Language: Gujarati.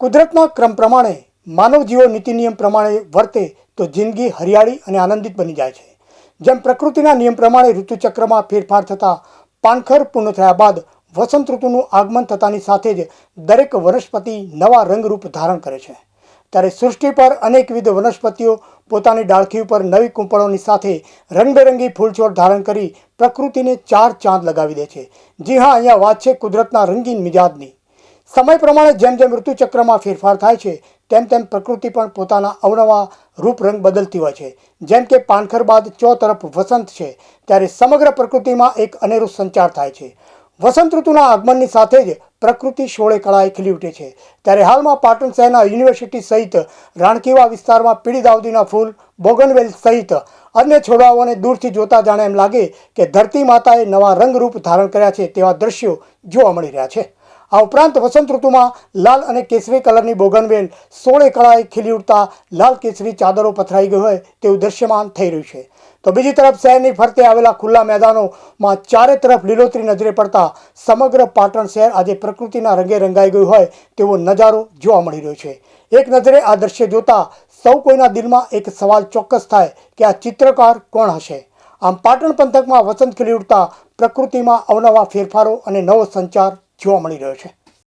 કુદરતના ક્રમ પ્રમાણે માનવ જીવો નીતિ નિયમ પ્રમાણે વર્તે તો જિંદગી હરિયાળી અને આનંદિત બની જાય છે. જેમ પ્રકૃતિના નિયમ પ્રમાણે ઋતુચક્રમાં ફેરફાર થતાં પાનખર પૂર્ણ થયા બાદ વસંત ઋતુનું આગમન થતાની સાથે જ દરેક વનસ્પતિ નવા રંગરૂપ ધારણ કરે છે. ત્યારે સૃષ્ટિ પર અનેકવિધ વનસ્પતિઓ પોતાની ડાળખી ઉપર નવી કૂંપળોની સાથે રંગબેરંગી ફૂલછોડ ધારણ કરી પ્રકૃતિને ચાર ચાંદ લગાવી દે છે. જી હા, અહીંયા વાત છે કુદરતના રંગીન મિજાજની. સમય પ્રમાણે જેમ જેમ ઋતુચક્રમાં ફેરફાર થાય છે, તેમ તેમ પ્રકૃતિ પણ પોતાના અવનવા રૂપ રંગ બદલતી હોય છે. જેમ કે પાનખર બાદ ચો તરફ વસંત છે, ત્યારે સમગ્ર પ્રકૃતિમાં એક અનેરો સંચાર થાય છે. વસંત ઋતુના આગમનની સાથે જ પ્રકૃતિ શોળે કળાએ ખીલી ઉઠે છે. ત્યારે હાલમાં પાટણ શહેરના યુનિવર્સિટી સહિત રાણકીવા વિસ્તારમાં પીળી દાવદીના ફૂલ, બોગનવેલ સહિત અન્ય છોડાઓને દૂરથી જોતા જાણે એમ લાગે કે ધરતી માતાએ નવા રંગરૂપ ધારણ કર્યા છે તેવા દ્રશ્યો જોવા મળી રહ્યા છે. આ ઉપરાંત વસંત ઋતુમાં લાલ અને કેસરી કલરની બોગનવેલ, સોળે કળાએ ખીલી ઉઠતા લાલ કેસરી ચાદરો પથરાઈ ગઈ હોય તેવું દ્રશ્યમાન થઈ રહ્યું છે. તો બીજી તરફ શહેરની ફરતે આવેલા ખુલ્લા મેદાનોમાં ચારે તરફ લીલોતરી નજરે પડતા સમગ્ર પાટણ શહેર આજે પ્રકૃતિના રંગે રંગાઈ ગયું હોય તેવો નજારો જોવા મળી રહ્યો છે. એક નજરે આ દ્રશ્ય જોતા સૌ કોઈના દિલમાં એક સવાલ ચોક્કસ થાય કે આ ચિત્રકાર કોણ હશે? આમ પાટણ પંથકમાં વસંત ખીલી ઉઠતા પ્રકૃતિમાં અવનવા ફેરફારો અને નવો સંચાર જોવા મળી રહ્યો છે